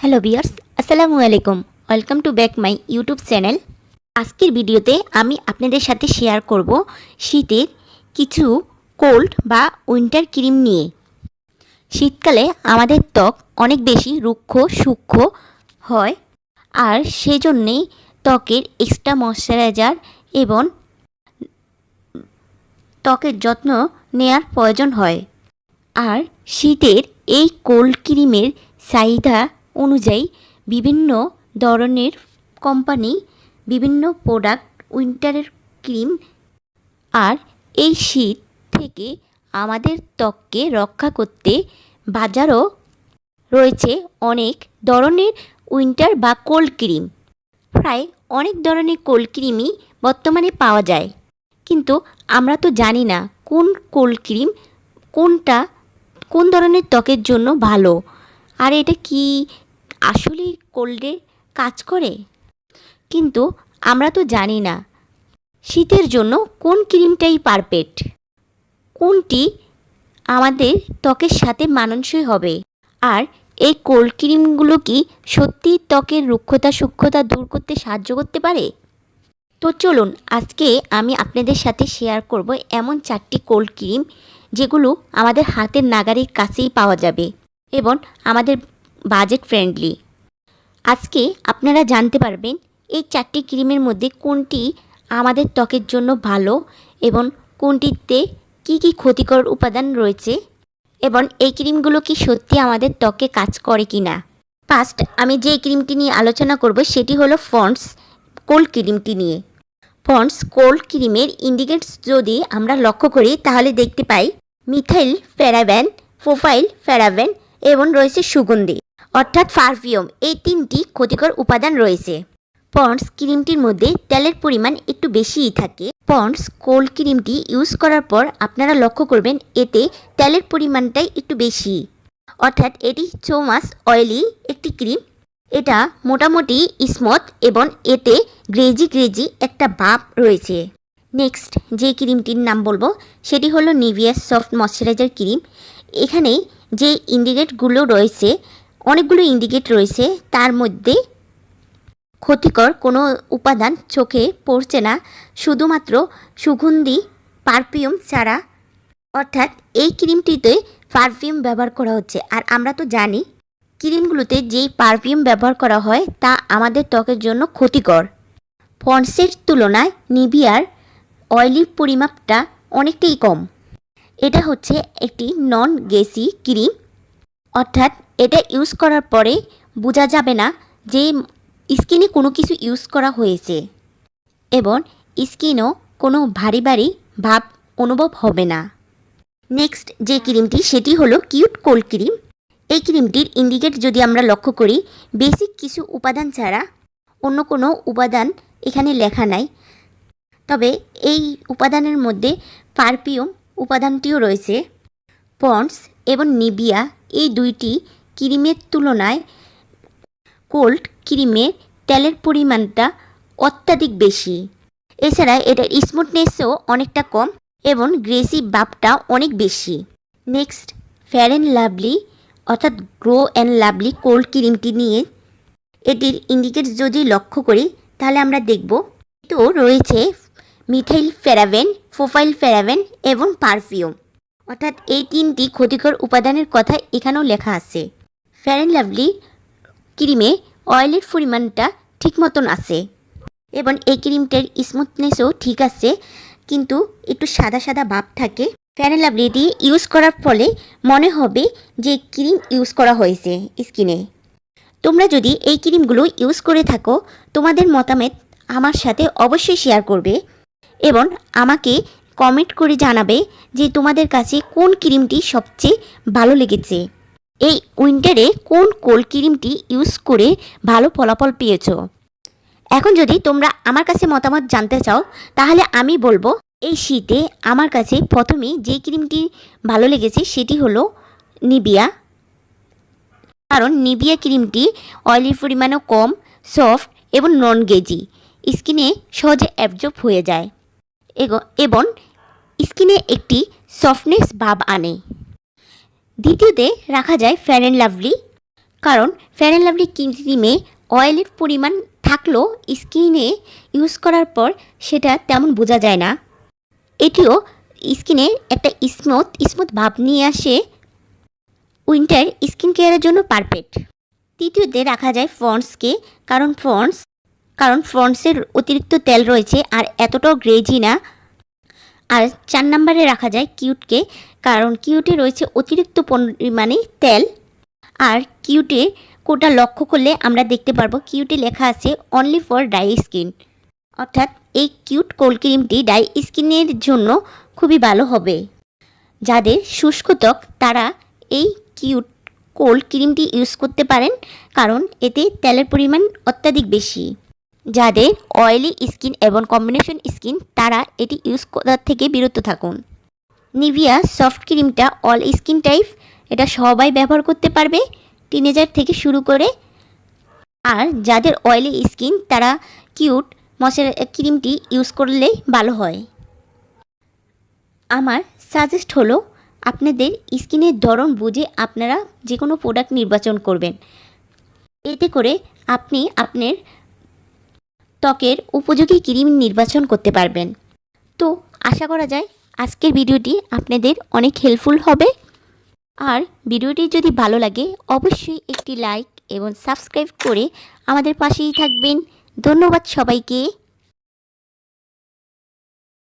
Hello বিয়ার্স আসসালামু আলাইকুম welcome to back my YouTube channel আজকের ভিডিওতে আমি আপনাদের সাথে শেয়ার করব শীতের কিছু কোল্ড বা উইন্টার ক্রিম নিয়ে। শীতকালে আমাদের ত্বক অনেক বেশি রুক্ষ, সূক্ষ্ম হয় আর সেজন্যেই ত্বকের এক্সট্রা ময়শ্চারাইজার এবং ত্বকের যত্ন নেয়ার প্রয়োজন হয়। আর শীতের এই কোল্ড ক্রিমের চাহিদা অনুযায়ী বিভিন্ন ধরনের কোম্পানি বিভিন্ন প্রোডাক্ট উইন্টারের ক্রিম আর এই শীত থেকে আমাদের ত্বককে রক্ষা করতে বাজারও রয়েছে অনেক ধরনের উইন্টার বা কোল্ড ক্রিম প্রায় অনেক ধরনের কোল্ড ক্রিমই বর্তমানে পাওয়া যায়। কিন্তু আমরা তো জানি না কোন কোল্ড ক্রিম কোনটা কোন ধরনের ত্বকের জন্য ভালো। আর এটা কি আসলে কোল্ডে কাজ করে? কিন্তু আমরা তো জানি না শীতের জন্য কোন ক্রিমটাই পারফেক্ট কোনটি আমাদের ত্বকের সাথে মানানসই হবে? আর এই কোল্ড ক্রিমগুলো কি সত্যি ত্বকের রুক্ষতা সূক্ষ্মতা দূর করতে সাহায্য করতে পারে? তো চলুন, আজকে আমি আপনাদের সাথে শেয়ার করব এমন চারটি কোল্ড ক্রিম যেগুলো আমাদের হাতের নাগারের কাছেই পাওয়া যাবে। এবং আমাদের বাজেট ফ্রেন্ডলি আজকে আপনারা জানতে পারবেন এই চারটি ক্রিমের মধ্যে কোনটি আমাদের ত্বকের জন্য ভালো এবং কোনটিতে কি কি ক্ষতিকর উপাদান রয়েছে এবং এই ক্রিমগুলো কি সত্যি আমাদের ত্বকে কাজ করে কি না ফার্স্ট আমি যে ক্রিমটি নিয়ে আলোচনা করব সেটি হলো ফন্ডস, কোল্ড ক্রিমটি নিয়ে। ফন্ডস, কোল্ড ক্রিমের ইন্ডিকেটস যদি আমরা লক্ষ্য করি তাহলে দেখতে পাই মিথাইল প্যারাবেন প্রোফাইল প্যারাবেন এবং রয়েছে সুগন্ধি, অর্থাৎ পারফিউম। এই তিনটি ক্ষতিকর উপাদান রয়েছে। পন্ডস ক্রিমটির মধ্যে তেলের পরিমাণ একটু বেশিই থাকে। পন্ডস কোল্ড ক্রিমটি ইউজ করার পর আপনারা লক্ষ্য করবেন এতে তেলের পরিমাণটাই একটু বেশি। অর্থাৎ এটি চৌমাস অয়েলি একটি ক্রিম। এটা মোটামুটি স্মথ এবং এতে গ্রেজি গ্রেজি একটা ভাব রয়েছে। নেক্সট যে ক্রিমটির নাম বলব, সেটি হলো নিভিয়া সফট ময়শ্চারাইজার ক্রিম। এখানে যে ইন্ডিকেটগুলো রয়েছে, অনেকগুলো ইন্ডিকেট রয়েছে, তার মধ্যে ক্ষতিকর কোনো উপাদান চোখে পড়ছে না। শুধুমাত্র সুগন্ধি, পারফিউম ছাড়া। অর্থাৎ এই ক্রিমটিতে পারফিউম ব্যবহার করা হচ্ছে। আর আমরা তো জানি, ক্রিমগুলোতে যেই পারফিউম ব্যবহার করা হয়, তা আমাদের ত্বকের জন্য ক্ষতিকর। পন্সের তুলনায় নিভিয়ার অয়েলির পরিমাপটা অনেকটাই কম। এটা হচ্ছে একটি নন গেসি ক্রিম। অর্থাৎ এটা ইউজ করার পরে বোঝা যাবে না যে স্কিনে কোনো কিছু ইউজ করা হয়েছে। এবং স্কিনও কোনো ভারী ভারী ভাব অনুভব হবে না। নেক্সট যে ক্রিমটি, সেটি হলো কিউট কোল্ড ক্রিম এই ক্রিমটির ইন্ডিকেট যদি আমরা লক্ষ্য করি বেসিক কিছু উপাদান ছাড়া অন্য কোনো উপাদান এখানে লেখা নাই। তবে এই উপাদানের মধ্যে পারফিউম উপাদানটিও রয়েছে। পন্ডস এবং নিবিয়া এই দুইটি ক্রিমের তুলনায় কোল্ড ক্রিমের তেলের পরিমাণটা অত্যাধিক বেশি। এছাড়া এটার স্মুথনেসও অনেকটা কম এবং গ্রেসি বাপটা অনেক বেশি। নেক্সট, ফেয়ার অ্যান্ড লাভলি অর্থাৎ গ্রো অ্যান্ড লাভলি কোল্ড ক্রিমটি নিয়ে এটির ইন্ডিকেট যদি লক্ষ্য করি, তাহলে আমরা দেখব। তো রয়েছে মিথাইল ফেরাভেন প্রোফাইল ফেরাভেন এবং পারফিউম। অর্থাৎ এই তিনটি ক্ষতিকর উপাদানের কথা এখানেও লেখা আছে। ফেয়ার অ্যান্ড লাভলি ক্রিমে অয়েলের পরিমাণটা ঠিক মতন আছে এবং এই ক্রিমটার স্মুথনেসও ঠিক আছে, কিন্তু একটু সাদা সাদা ভাব থাকে। ফেয়ার অ্যান্ড লাভলিটি ইউজ করার ফলে মনে হবে যে ক্রিম ইউজ করা হয়েছে স্কিনে। তোমরা যদি এই ক্রিমগুলো ইউজ করে থাকো, তোমাদের মতামত আমার সাথে অবশ্যই শেয়ার করবে। এবং আমাকে কমেন্ট করে জানাবে যে তোমাদের কাছে কোন ক্রিমটি সবচেয়ে ভালো লেগেছে। এই উইন্টারে কোন কোল্ড ক্রিমটি ইউজ করে ভালো ফলাফল পেয়েছ? এখন যদি তোমরা আমার কাছে মতামত জানতে চাও, তাহলে আমি বলব, এই শীতে আমার কাছে প্রথমে যে ক্রিমটি ভালো লেগেছে সেটি হলো নিবিয়া কারণ নিবিয়া ক্রিমটি অয়েলির পরিমাণও কম সফট এবং নন গেজি স্কিনে সহজে অ্যাবজর্ব হয়ে যায়। এবং স্কিনে একটি সফটনেস ভাব আনে। দ্বিতীয়তে রাখা যায় ফ্যার অ্যান্ড লাভলি কারণ ফেয়ার অ্যান্ড লাভলি ক্রিমে অয়েলের পরিমাণ থাকলেও স্কিনে ইউজ করার পর সেটা তেমন বোঝা যায় না। এটিও স্কিনে একটা স্মুথ স্মুথ ভাব নিয়ে আসে উইন্টার স্কিন কেয়ারের জন্য পারফেক্ট তৃতীয়তে রাখা যায় ফন্ডসকে কারণ ফন্ডস কারণ ফ্রন্টসের অতিরিক্ত তেল রয়েছে আর এতটাও গ্রেজি না। আর চার নম্বরে রাখা যায় কিউটকে, কারণ কিউটে রয়েছে অতিরিক্ত পরিমাণে তেল। আর কিউটে কোটা লক্ষ্য করলে আমরা দেখতে পারব কিউটে লেখা আছে অনলি ফর ড্রাই স্কিন অর্থাৎ এই কিউট কোল্ড ক্রিমটি ড্রাই স্কিনের জন্য খুবই ভালো হবে। যাদের শুষ্ক ত্বক, তারা এই কিউট কোল্ড ক্রিমটি ইউজ করতে পারেন, কারণ এতে তেলের পরিমাণ অত্যাধিক বেশি। যাদের অয়েলি স্কিন এবং কম্বিনেশন স্কিন তারা এটি ইউজ করার থেকে বিরত থাকুন। নিভিয়া সফট ক্রিমটা অল স্কিন টাইপ এটা সবাই ব্যবহার করতে পারবে টিনেজার থেকে শুরু করে। আর যাদের অয়েলি স্কিন তারা কিউট মশার ক্রিমটি ইউজ করলে ভালো হয়। আমার সাজেস্ট হলো আপনাদের স্কিনের ধরন বুঝে আপনারা যে কোনো প্রোডাক্ট নির্বাচন করবেন। এতে করে আপনি আপনার ত্বকের উপযোগী ক্রিম নির্বাচন করতে পারবেন। তো আশা করা যায় আজকের ভিডিওটি আপনাদের অনেক হেল্পফুল হবে। আর ভিডিওটি যদি ভালো লাগে, অবশ্যই একটি লাইক এবং সাবস্ক্রাইব করে আমাদের পাশেই থাকবেন। ধন্যবাদ সবাইকে।